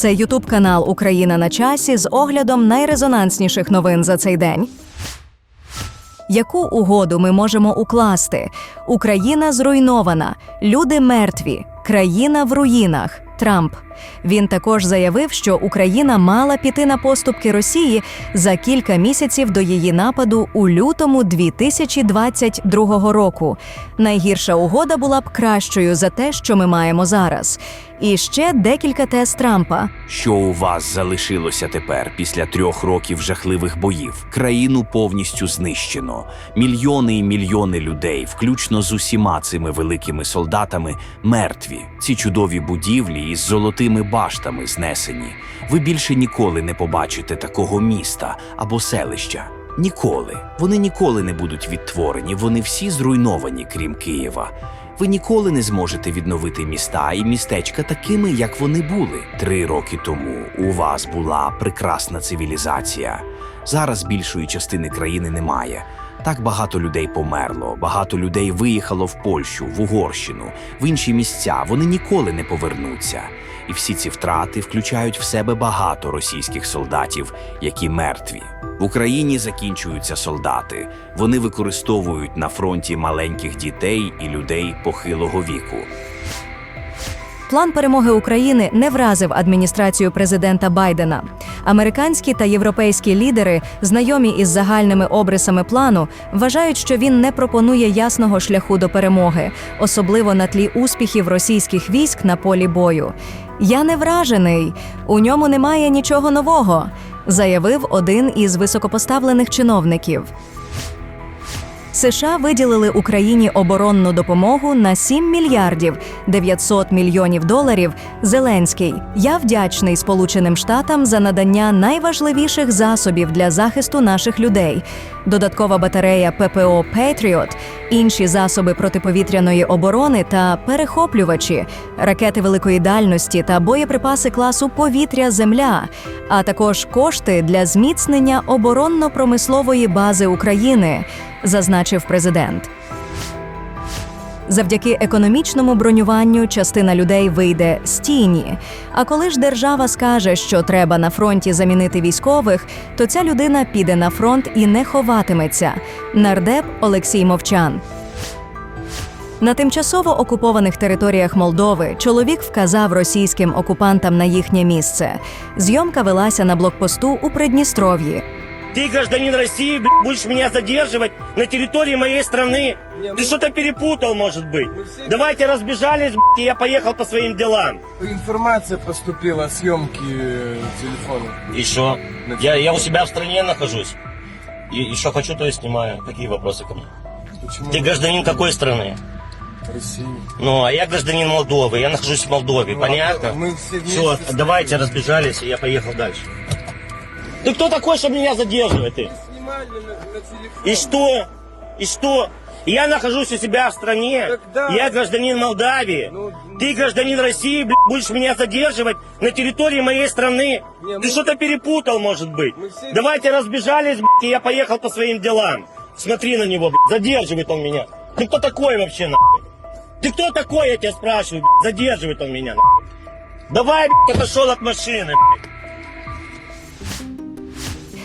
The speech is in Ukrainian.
Це Ютуб канал Україна на часі з оглядом найрезонансніших новин за цей день. Яку угоду ми можемо укласти? Україна зруйнована, люди мертві, країна в руїнах. Трамп. Він також заявив, що Україна мала піти на поступки Росії за кілька місяців до її нападу у лютому 2022 року. Найгірша угода була б кращою за те, що ми маємо зараз. І ще декілька тез Трампа. Що у вас залишилося тепер після трьох років жахливих боїв? Країну повністю знищено. Мільйони і мільйони людей, включно з усіма цими великими солдатами, мертві. Ці чудові будівлі із золотими баштами знесені. Ви більше ніколи не побачите такого міста або селища. Ніколи. Вони ніколи не будуть відтворені. Вони всі зруйновані, крім Києва. Ви ніколи не зможете відновити міста і містечка такими, як вони були. Три роки тому у вас була прекрасна цивілізація. Зараз більшої частини країни немає. Так багато людей померло, багато людей виїхало в Польщу, в Угорщину, в інші місця. Вони ніколи не повернуться. І всі ці втрати включають в себе багато російських солдатів, які мертві. В Україні закінчуються солдати. Вони використовують на фронті маленьких дітей і людей похилого віку. План перемоги України не вразив адміністрацію президента Байдена. Американські та європейські лідери, знайомі із загальними обрисами плану, вважають, що він не пропонує ясного шляху до перемоги, особливо на тлі успіхів російських військ на полі бою. Я не вражений, у ньому немає нічого нового, заявив один із високопоставлених чиновників. США виділили Україні оборонну допомогу на 7 мільярдів 900 мільйонів доларів. Зеленський. Я вдячний Сполученим Штатам за надання найважливіших засобів для захисту наших людей. Додаткова батарея ППО Петріот, інші засоби протиповітряної оборони та перехоплювачі, ракети великої дальності та боєприпаси класу повітря-земля, а також кошти для зміцнення оборонно-промислової бази України зазначив президент. Завдяки економічному бронюванню частина людей вийде з тіні. А коли ж держава скаже, що треба на фронті замінити військових, то ця людина піде на фронт і не ховатиметься. Нардеп Олексій Мовчан. На тимчасово окупованих територіях Молдови чоловік вказав російським окупантам на їхнє місце. Зйомка велася на блокпосту у Придністров'ї. Ты, гражданин России, блядь, будешь меня задерживать на территории моей страны. Ты что-то перепутал, может быть. Давайте разбежались, блядь, и я поехал по своим делам. Информация поступила о съемке телефона. И что? Я, я у себя в стране нахожусь. И, и что хочу, то и снимаю. Какие вопросы ко мне? Почему Ты гражданин какой страны? России? Ну, а я гражданин Молдовы. Я нахожусь в Молдове, Ну, понятно? а Мы все Все, давайте разбежались, и я поехал дальше. Ты кто такой, чтобы меня задерживать? Ты? Снимали на, на телефон. И что? И что? Я нахожусь у себя в стране. Я гражданин Молдавии. Ну, Ты гражданин России, блядь, будешь меня задерживать на территории моей страны. Не, Ты что-то перепутал, может быть. Все- Давайте разбежались, блядь, и я поехал по своим делам. Смотри на него, блядь, задерживает он меня. Ты кто такой вообще, нахуй? Ты кто такой, я тебя спрашиваю, блядь, задерживает он меня, нахуй. Давай, блядь, отошел от машины, блядь.